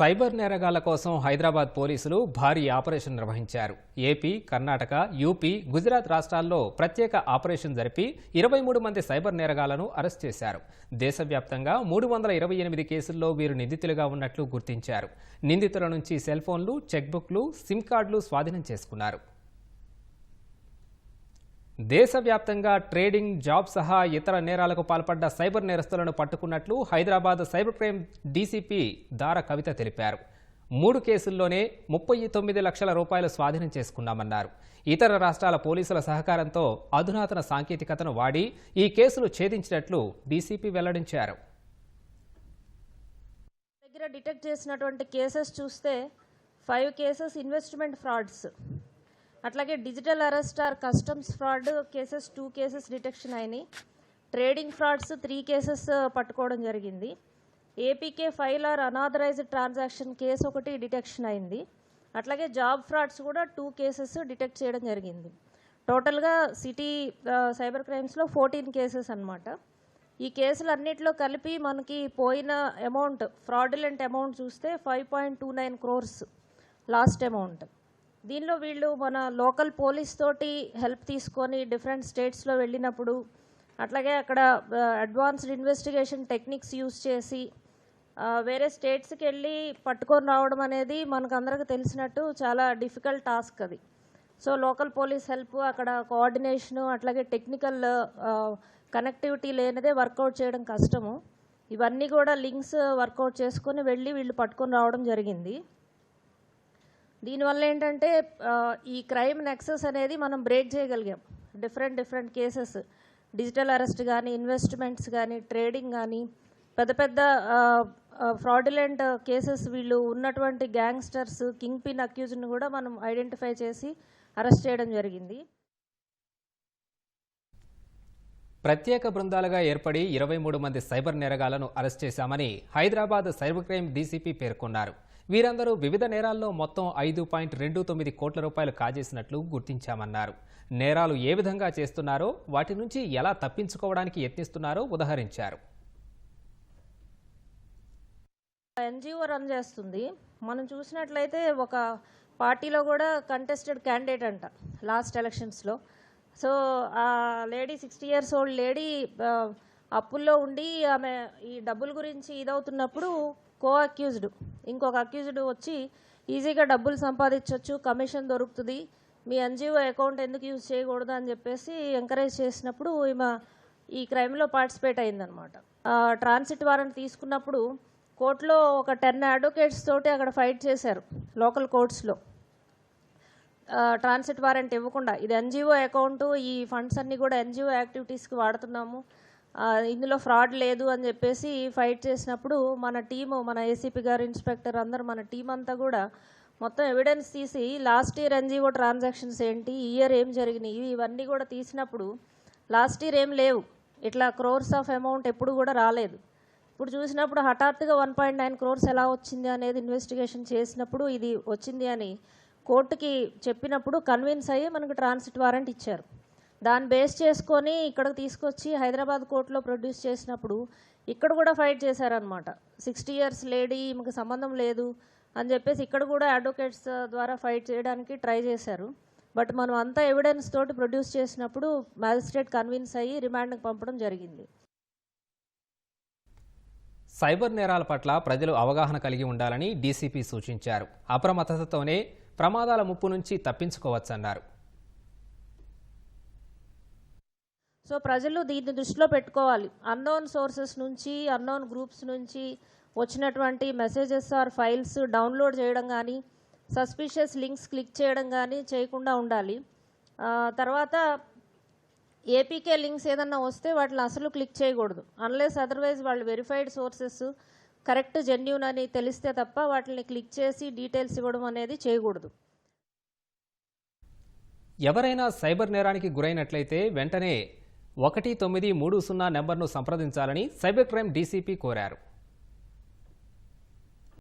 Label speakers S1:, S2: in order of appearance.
S1: Cyber నేరగాల కోసం హైదరాబాద్ పోలీసులు భారీ ఆపరేషన్ నిర్వహించారు. ఏపీ కర్ణాటక యూపీ గుజరాత్ రాష్ట్రాల్లో ప్రత్యేక ఆపరేషన్ జరిపి ఇరవై మూడు మంది సైబర్ నేరగాలను అరెస్ట్ చేశారు. దేశవ్యాప్తంగా మూడు వందల ఇరవై ఎనిమిది కేసుల్లో వీరు నిందితులుగా ఉన్నట్లు గుర్తించారు. నిందితుల నుంచి సెల్ ఫోన్లు చెక్బుక్లు సిమ్ కార్డులు స్వాధీనం చేసుకున్నారు. దేశవ్యాప్తంగా ట్రేడింగ్ జాబ్ సహా ఇతర నేరాలకు పాల్పడ్డ సైబర్ నేరస్తులను పట్టుకున్నట్లు Hyderabad cyber crime DCP Dara Kavitha తెలిపారు. మూడు కేసుల్లోనే ముప్పై తొమ్మిది లక్షల రూపాయలు స్వాధీనం చేసుకున్నామన్నారు. ఇతర రాష్ట్రాల పోలీసుల సహకారంతో అధునాతన సాంకేతికతను వాడి ఈ కేసులు ఛేదించినట్లు డీసీపీ వెల్లడించారు.
S2: దగ్గర డిటెక్ట్ చేసినటువంటి కేసెస్ చూస్తే ఫైవ్ కేసెస్ ఇన్వెస్ట్మెంట్ ఫ్రాడ్స్. అట్లాగే digital arrest or customs fraud cases two cases detection అయినాయి. ట్రేడింగ్ ఫ్రాడ్స్ త్రీ కేసెస్ పట్టుకోవడం జరిగింది. APK file or unauthorised transaction case ఒకటి డిటెక్షన్ అయింది. అట్లాగే జాబ్ ఫ్రాడ్స్ కూడా టూ కేసెస్ డిటెక్ట్ చేయడం జరిగింది. టోటల్గా సిటీ సైబర్ క్రైమ్స్లో ఫోర్టీన్ కేసెస్ అన్నమాట. ఈ కేసులు అన్నిటిలో కలిపి మనకి పోయిన అమౌంట్ ఫ్రాడులెంట్ అమౌంట్ చూస్తే five point two nine crores lost amount. దీనిలో వీళ్ళు మన లోకల్ పోలీస్ తోటి హెల్ప్ తీసుకొని డిఫరెంట్ స్టేట్స్లో వెళ్ళినప్పుడు అట్లాగే అక్కడ అడ్వాన్స్డ్ ఇన్వెస్టిగేషన్ టెక్నిక్స్ యూస్ చేసి వేరే స్టేట్స్కి వెళ్ళి పట్టుకొని రావడం అనేది మనకు అందరికి తెలిసినట్టు చాలా డిఫికల్ట్ టాస్క్ అది. సో లోకల్ పోలీస్ హెల్ప్ అక్కడ కోఆర్డినేషను అట్లాగే టెక్నికల్ కనెక్టివిటీ లేనిదే వర్కౌట్ చేయడం కష్టము. ఇవన్నీ కూడా లింక్స్ వర్కౌట్ చేసుకొని వెళ్ళి వీళ్ళు పట్టుకొని రావడం జరిగింది. దీనివల్ల ఏంటంటే ఈ క్రైమ్ నెక్సెస్ అనేది మనం బ్రేక్ చేయగలిగాం. Different different cases. Digital arrest కానీ ఇన్వెస్ట్మెంట్స్ కానీ ట్రేడింగ్ కానీ పెద్ద పెద్ద ఫ్రాడులెంట్ కేసెస్ వీళ్ళు ఉన్నటువంటి గ్యాంగ్స్టర్స్ కింగ్ పిన్ అక్యూజ్ని కూడా మనం ఐడెంటిఫై చేసి అరెస్ట్ చేయడం జరిగింది.
S1: ప్రత్యేక బృందాలుగా ఏర్పడి ఇరవై మూడు మంది సైబర్ నేరగాలను అరెస్ట్ చేశామని హైదరాబాద్ సైబర్ క్రైమ్ డీసీపీ పేర్కొన్నారు. వీరందరూ వివిధ నేరాల్లో మొత్తం ఐదు పాయింట్ రెండు తొమ్మిది కోట్ల రూపాయలు కాజేసినట్లు గుర్తించామన్నారు. నేరాలు ఏ విధంగా చేస్తున్నారో వాటి నుంచి ఎలా తప్పించుకోవడానికి యత్నిస్తున్నారో ఉదహరించారు.
S2: ఎన్జిఓ రన్ చేస్తుంది. మనం చూసినట్లయితే ఒక పార్టీలో కూడా కంటెస్టెడ్ క్యాండిడేట్ అంట లాస్ట్ ఎలక్షన్స్లో సో ఆ lady sixty years old lady అప్పుల్లో ఉండి ఆమె ఈ డబ్బుల గురించి ఇదవుతున్నప్పుడు కో అక్యూజ్డ్ ఇంకొక అక్యూజ్డ్ వచ్చి ఈజీగా డబ్బులు సంపాదించవచ్చు కమిషన్ దొరుకుతుంది మీ ఎన్జిఓ అకౌంట్ ఎందుకు యూజ్ చేయకూడదు అని చెప్పేసి ఎంకరేజ్ చేసినప్పుడు ఈమె ఈ క్రైమ్లో పార్టిసిపేట్ అయిందనమాట ట్రాన్సిట్ వారెంట్ తీసుకున్నప్పుడు కోర్టులో ఒక టెన్ అడ్వకేట్స్ తోటి అక్కడ ఫైట్ చేశారు లోకల్ కోర్ట్స్లో. ట్రాన్సిట్ వారెంట్ ఇవ్వకుండా ఇది ఎన్జిఓ అకౌంట్ ఈ ఫండ్స్ అన్నీ కూడా ఎన్జిఓ యాక్టివిటీస్కి వాడుతున్నాము ఇందులో ఫ్రాడ్ లేదు అని చెప్పేసి ఫైట్ చేసినప్పుడు మన టీము మన ఏసీపీ గారు ఇన్స్పెక్టర్ అందరు మన టీం అంతా కూడా మొత్తం ఎవిడెన్స్ తీసి లాస్ట్ ఇయర్ ఎన్జిఓ ట్రాన్సాక్షన్స్ ఏంటి? ఇయర్ ఏం జరిగినాయి? ఇవన్నీ కూడా తీసినప్పుడు లాస్ట్ ఇయర్ ఏం లేవు. ఇట్లా క్రోర్స్ ఆఫ్ అమౌంట్ ఎప్పుడు కూడా రాలేదు. ఇప్పుడు చూసినప్పుడు హఠాత్తుగా వన్ పాయింట్ నైన్ క్రోర్స్ ఎలా వచ్చింది అనేది ఇన్వెస్టిగేషన్ చేసినప్పుడు ఇది వచ్చింది అని కోర్టుకి చెప్పినప్పుడు కన్విన్స్ అయ్యి మనకు ట్రాన్సిట్ వారెంట్ ఇచ్చారు. దాన్ని బేస్ చేసుకొని ఇక్కడికి తీసుకొచ్చి హైదరాబాద్ కోర్టులో ప్రొడ్యూస్ చేసినప్పుడు ఇక్కడ కూడా ఫైట్ చేశారనమాట సిక్స్టీ ఇయర్స్ లేడీ ఈమెకు సంబంధం లేదు అని చెప్పేసి ఇక్కడ కూడా అడ్వకేట్స్ ద్వారా ఫైట్ చేయడానికి ట్రై చేశారు. బట్ మనం అంతా ఎవిడెన్స్ తోటి ప్రొడ్యూస్ చేసినప్పుడు మ్యాజిస్ట్రేట్ కన్విన్స్ అయ్యి రిమాండ్కి పంపడం జరిగింది.
S1: సైబర్ నేరాల పట్ల ప్రజలు అవగాహన కలిగి ఉండాలని డీసీపీ సూచించారు. అప్రమత్తతతోనే ప్రమాదాల ముప్పు నుంచి తప్పించుకోవచ్చన్నారు.
S2: సో ప్రజలు దీన్ని దృష్టిలో పెట్టుకోవాలి. అన్నోన్ సోర్సెస్ నుంచి అన్నోన్ గ్రూప్స్ నుంచి వచ్చినటువంటి మెసేజెస్ ఆర్ ఫైల్స్ డౌన్లోడ్ చేయడం కానీ సస్పిషియస్ లింక్స్ క్లిక్ చేయడం కానీ చేయకుండా ఉండాలి. తర్వాత ఏపీకే లింక్స్ ఏదన్నా వస్తే వాటిని అసలు క్లిక్ చేయకూడదు. అన్లెస్ అదర్వైజ్ వాళ్ళు వెరిఫైడ్ సోర్సెస్ కరెక్ట్ జెన్యున్ అని తెలిస్తే తప్ప వాటిని క్లిక్ చేసి డీటెయిల్స్ ఇవ్వడం అనేది చేయకూడదు.
S1: ఎవరైనా సైబర్ నేరానికి గురైనట్లయితే వెంటనే ఒకటి తొమ్మిది మూడు సున్నా నెంబర్ను సంప్రదించాలని సైబర్ క్రైమ్ డీసీపీ కోరారు.